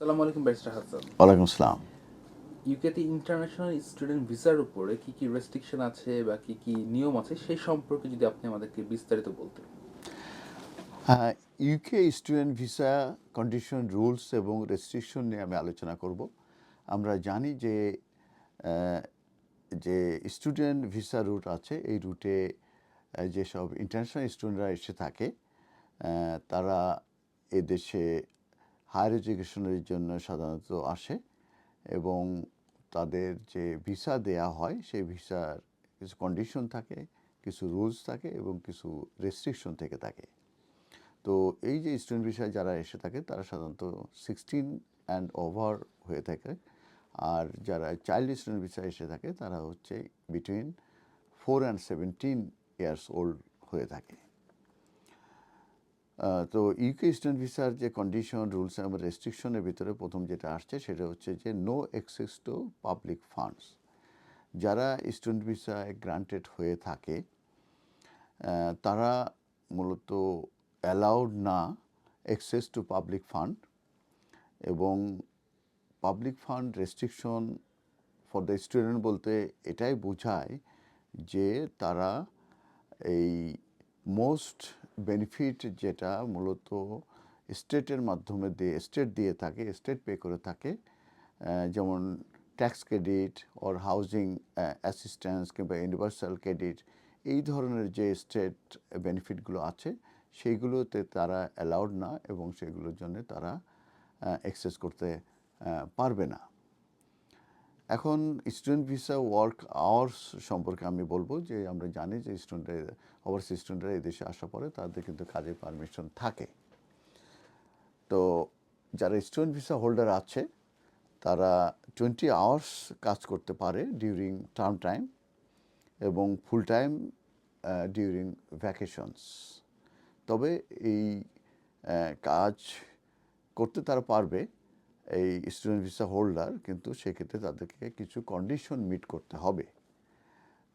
সালামু আলাইকুম ব্যারিস্টার হাসান। ওয়ালাইকুম আসসালাম। ইউকেতে ইন্টারন্যাশনাল স্টুডেন্ট ভিসার উপরে কি কি রেস্ট্রিকশন আছে বা কি কি নিয়ম আছে সেই সম্পর্কে যদি আপনি আমাদেরকে বিস্তারিত বলতেন। UK student visa condition rules এবং রেস্ট্রিকশন নিয়ে আমি আলোচনা করব। আমরা জানি যে যে স্টুডেন্ট ভিসা রুট আছে এই রুটে যেসব ইন্টারন্যাশনাল স্টুডেন্টরা এসে থাকে তারা এদেশে হায়ার এডুকেশনের জন্য সাধারণত আসে এবং তাদের যে ভিসা দেয়া হয়, সেই ভিসার কিছু কন্ডিশন থাকে, কিছু রুলস থাকে এবং কিছু রেস্ট্রিকশন থেকে থাকে। তো এই যে স্টুডেন্ট ভিসায় যারা এসে থাকে, তারা সাধারণত সিক্সটিন অ্যান্ড ওভার হয়ে থাকে। আর যারা চাইল্ড স্টুডেন্ট ভিসা এসে থাকে, তারা হচ্ছে between four and seventeen years old হয়ে থাকে। তো ইউকে স্টুডেন্ট ভিসার যে কন্ডিশন রুলস এবং রেস্ট্রিকশনের ভিতরে প্রথম যেটা আসছে সেটা হচ্ছে যে no access to public funds যারা স্টুডেন্ট ভিসায় গ্রান্টেড হয়ে থাকে তারা মূলত অ্যালাউড না অ্যাক্সেস টু পাবলিক ফান্ড এবং public fund restriction for the student বলতে এটাই বোঝায় যে তারা এই মোস্ট বেনিফিট যেটা মূলত স্টেটের মাধ্যমে দিয়ে স্টেট দিয়ে থাকে স্টেট পে করে থাকে যেমন tax credit or housing assistance কিংবা ইউনিভার্সাল ক্রেডিট এই ধরনের যে স্টেট বেনিফিটগুলো আছে, সেইগুলোতে তারা অ্যালাউড না এবং সেগুলোর জন্য তারা অ্যাক্সেস করতে পারবে না। এখন স্টুডেন্ট ভিসা ওয়ার্ক আওয়ার্স সম্পর্কে আমি বলব যে আমরা জানি যে স্টুডেন্টের ওভারসি স্টুডেন্টরা এই দেশে আসা পরে তাদের কিন্তু কাজের পারমিশন থাকে। তো যারা স্টুডেন্ট ভিসা হোল্ডার আছে, তারা টোয়েন্টি আওয়ার্স কাজ করতে পারে ডিউরিং টার্ম টাইম এবং ফুল টাইম ডিউরিং ভ্যাকেশনস তবে এই কাজ করতে তারা পারবে এই স্টুডেন্ট ভিসা হোল্ডার কিন্তু সেক্ষেত্রে তাদেরকে কিছু কন্ডিশন মিট করতে হবে।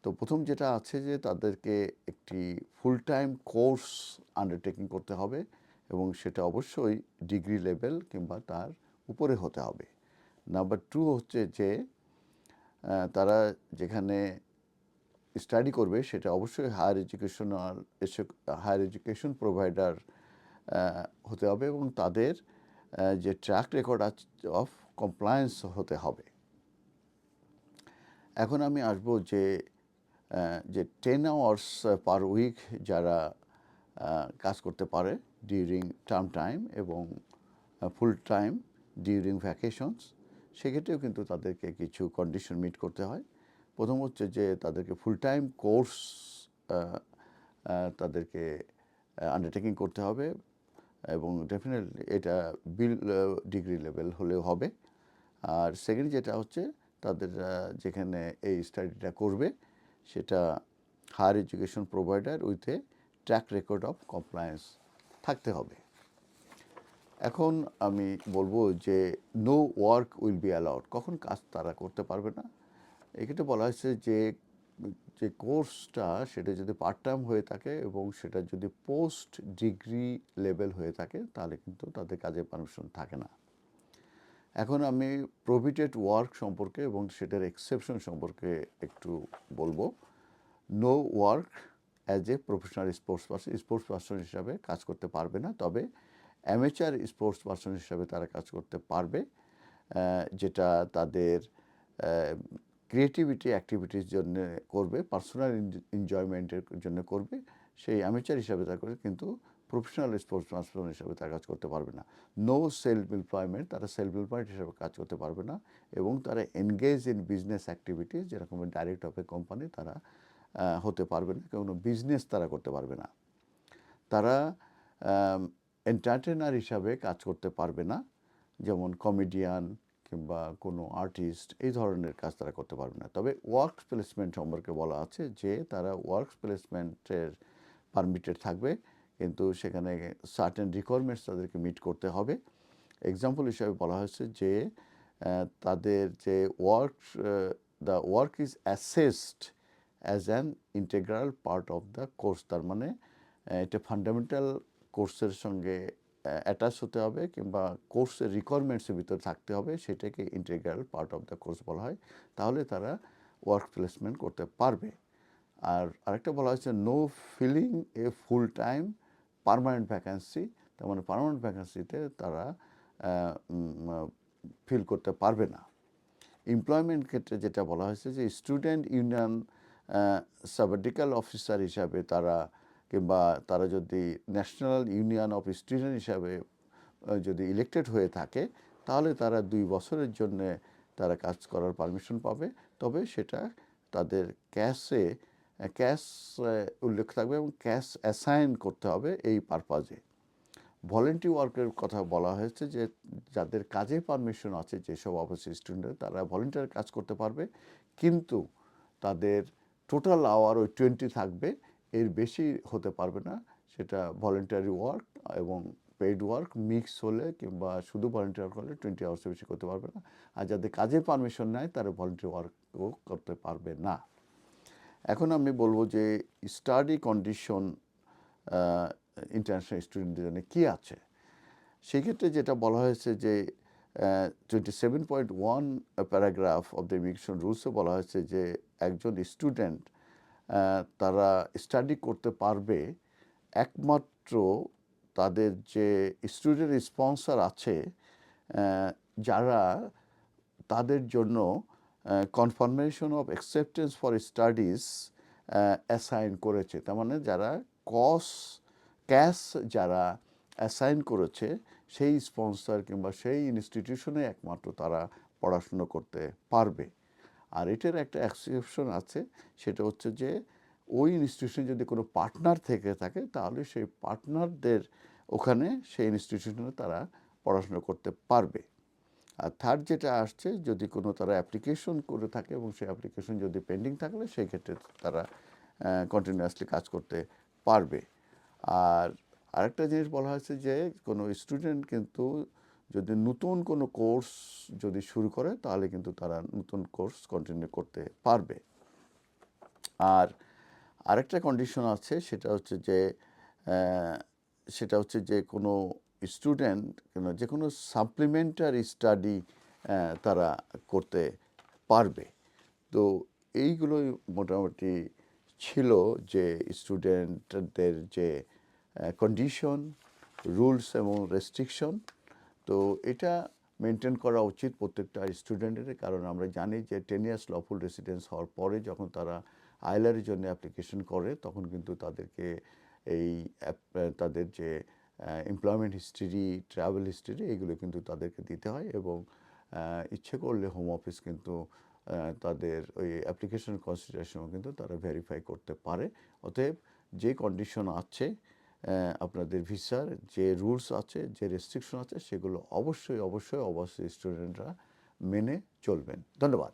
তো প্রথম যেটা আছে যে তাদেরকে একটি ফুল টাইম কোর্স আন্ডারটেকিং করতে হবে এবং সেটা অবশ্যই ডিগ্রি লেভেল কিংবা তার উপরে হতে হবে। নাম্বার টু হচ্ছে যে তারা যেখানে স্টাডি করবে সেটা অবশ্যই higher educational higher education provider হতে হবে এবং তাদের যে ট্র্যাক রেকর্ড অফ কমপ্লায়েন্স হতে হবে। এখন আমি আসব যে যে টেন আওয়ার্স পার উইক যারা কাজ করতে পারে ডিউরিং টার্ম টাইম এবং ফুল টাইম ডিউরিং ভ্যাকেশনস সেক্ষেত্রেও কিন্তু তাদেরকে কিছু কন্ডিশন মিট করতে হয়। প্রথম হচ্ছে যে তাদেরকে ফুল টাইম কোর্স তাদেরকে আন্ডারটেকিং করতে হবে। এবং ডেফিনেটলি এটা বিল ডিগ্রি লেভেল হলেও হবে। আর সেকেন্ড যেটা হচ্ছে, তাদের যেখানে এই স্টাডিটা করবে, সেটা higher education provider with a track record of compliance থাকতে হবে। এখন আমি বলব যে no work will be allowed কখন কাজ তারা করতে পারবে না? এক্ষেত্রে বলা হয়েছে যে যে কোর্সটা সেটা যদি পার্ট টাইম হয়ে থাকে এবং সেটা যদি পোস্ট ডিগ্রি লেভেল হয়ে থাকে, তাহলে কিন্তু তাদের কাজের পারমিশন থাকে না। এখন আমি প্রভিটেড ওয়ার্ক সম্পর্কে এবং সেটার এক্সেপশন সম্পর্কে একটু বলব। No work as a professional sports person sports person হিসাবে কাজ করতে পারবে না, তবে অ্যামেচার স্পোর্টস পার্সন হিসাবে তারা কাজ করতে পারবে যেটা তাদের ক্রিয়েটিভিটি অ্যাক্টিভিটির জন্য করবে পার্সোনাল এনজয়মেন্টের জন্য করবে, সেই অ্যামেচার হিসাবে তারা করে কিন্তু প্রফেশনাল স্পোর্টস পার্সন হিসাবে তারা কাজ করতে পারবে না। নো সেলফ এমপ্লয়মেন্ট তারা সেলফ এমপ্লয়েড হিসাবে কাজ করতে পারবে না এবং তারা এনগেজ ইন বিজনেস অ্যাক্টিভিটিস যেরকম ডাইরেক্ট অফ এ কোম্পানি তারা হতে পারবে না, কোনো বিজনেস তারা করতে পারবে না। তারা এন্টারটেনার হিসাবে কাজ করতে পারবে না, যেমন কমেডিয়ান কিংবা কোনো আর্টিস্ট এই ধরনের কাজ তারা করতে পারবে না। তবে ওয়ার্ক প্লেসমেন্ট সম্পর্কে বলা আছে যে তারা ওয়ার্ক প্লেসমেন্টের পারমিটেড থাকবে, কিন্তু সেখানে সার্টেন রিকোয়ারমেন্টস তাদেরকে মিট করতে হবে। এক্সাম্পল হিসাবে বলা হয়েছে যে তাদের যে work the work is assessed as an integral part of the course তার মানে এটা ফান্ডামেন্টাল কোর্সের সঙ্গে অ্যাটাচ হতে হবে কিংবা কোর্সের রিকোয়ারমেন্টসের ভিতরে থাকতে হবে, সেটাকে integral part of the course বলা হয়। তাহলে তারা ওয়ার্ক প্লেসমেন্ট করতে পারবে। আর আরেকটা বলা হয়েছে no filling a full time permanent vacancy তার মানে পারমানেন্ট ভ্যাকান্সিতে তারা ফিল করতে পারবে না। এমপ্লয়মেন্ট ক্ষেত্রে যেটা বলা হয়েছে যে স্টুডেন্ট ইউনিয়ন সাবডিকাল অফিসার হিসাবে তারা কিংবা তারা যদি ন্যাশনাল ইউনিয়ন অফ স্টুডেন্ট হিসাবে যদি ইলেক্টেড হয়ে থাকে, তাহলে তারা দুই বছরের জন্য তারা কাজ করার পারমিশন পাবে। তবে সেটা তাদের ক্যাশে ক্যাশ উল্লেখ থাকবে এবং ক্যাশ অ্যাসাইন করতে হবে এই পারপাজে ভলেন্টি ওয়ার্কের কথা বলা হয়েছে যে, যাদের কাজে পারমিশন আছে যেসব অফিস স্টুডেন্ট তারা ভলেন্টিয়ার কাজ করতে পারবে। কিন্তু তাদের টোটাল আওয়ার ওই টোয়েন্টি থাকবে। এর বেশি হতে পারবে না। সেটা ভলেন্টারি ওয়ার্ক এবং পেইড ওয়ার্ক মিক্স হলে কিংবা শুধু ভলেন্টিয়ার করলে টোয়েন্টি আওয়ার্সের বেশি করতে পারবে না। আর যাদের কাজের পারমিশন নেয় তারা ভলেন্টারি ওয়ার্কও করতে পারবে না। এখন আমি বলব যে স্টাডি কন্ডিশন ইন্টারন্যাশনাল স্টুডেন্টদের জন্য কী আছে? সেক্ষেত্রে যেটা বলা হয়েছে যে twenty seven point one paragraph of the immigration রুলসে বলা হয়েছে যে, একজন স্টুডেন্ট তারা স্টাডি করতে পারবে, একমাত্র তাদের যে স্টুডেন্ট স্পন্সর আছে যারা তাদের জন্য confirmation of acceptance for studies assign করেছে। তার মানে যারা কস ক্যাশ যারা অ্যাসাইন করেছে, সেই স্পন্সর কিংবা সেই ইনস্টিটিউশনে একমাত্র তারা পড়াশুনো করতে পারবে। আর এটার একটা এক্সেপশন আছে, সেটা হচ্ছে যে, ওই ইনস্টিটিউশনে যদি কোনো পার্টনার থেকে থাকে, তাহলে সেই পার্টনারদের ওখানে সেই ইনস্টিটিউশনে তারা পড়াশোনা করতে পারবে। আর থার্ড যেটা আসছে, যদি কোনো তারা অ্যাপ্লিকেশন করে থাকে এবং সেই অ্যাপ্লিকেশন যদি পেন্ডিং থাকলে, সেই ক্ষেত্রে তারা কন্টিনিউয়াসলি কাজ করতে পারবে। আর আরেকটা জিনিস বলা হয়েছে যে, কোনো স্টুডেন্ট কিন্তু যদি নতুন কোনো কোর্স যদি শুরু করে, তাহলে কিন্তু তারা নতুন কোর্স কন্টিনিউ করতে পারবে। আর আরেকটা কন্ডিশন আছে, সেটা হচ্ছে যে সেটা হচ্ছে যে কোনো স্টুডেন্ট যে কোনো সাপ্লিমেন্টারি স্টাডি তারা করতে পারবে। তো এইগুলোই মোটামুটি ছিল যে স্টুডেন্টদের যে কন্ডিশন রুলস এবং রেস্ট্রিকশন তো এটা মেনটেন করা উচিত প্রত্যেকটা স্টুডেন্টের কারণ আমরা জানি যে টেন ইয়ার্স লফুল রেসিডেন্স হওয়ার পরে যখন তারা আইলারের জন্য অ্যাপ্লিকেশন করে, তখন কিন্তু তাদেরকে এই তাদের যে এমপ্লয়মেন্ট হিস্ট্রি ট্রাভেল হিস্ট্রি এগুলো কিন্তু তাদেরকে দিতে হয় এবং ইচ্ছে করলে হোম অফিস কিন্তু তাদের ওই অ্যাপ্লিকেশন কনসিডারেশনও কিন্তু তারা ভেরিফাই করতে পারে। অতএব যে কন্ডিশন আছে আপনাদের ভিসার যে রুলস আছে, যে রেস্ট্রিকশন আছে, সেগুলো অবশ্যই অবশ্যই অবশ্যই স্টুডেন্টরা মেনে চলবেন। ধন্যবাদ।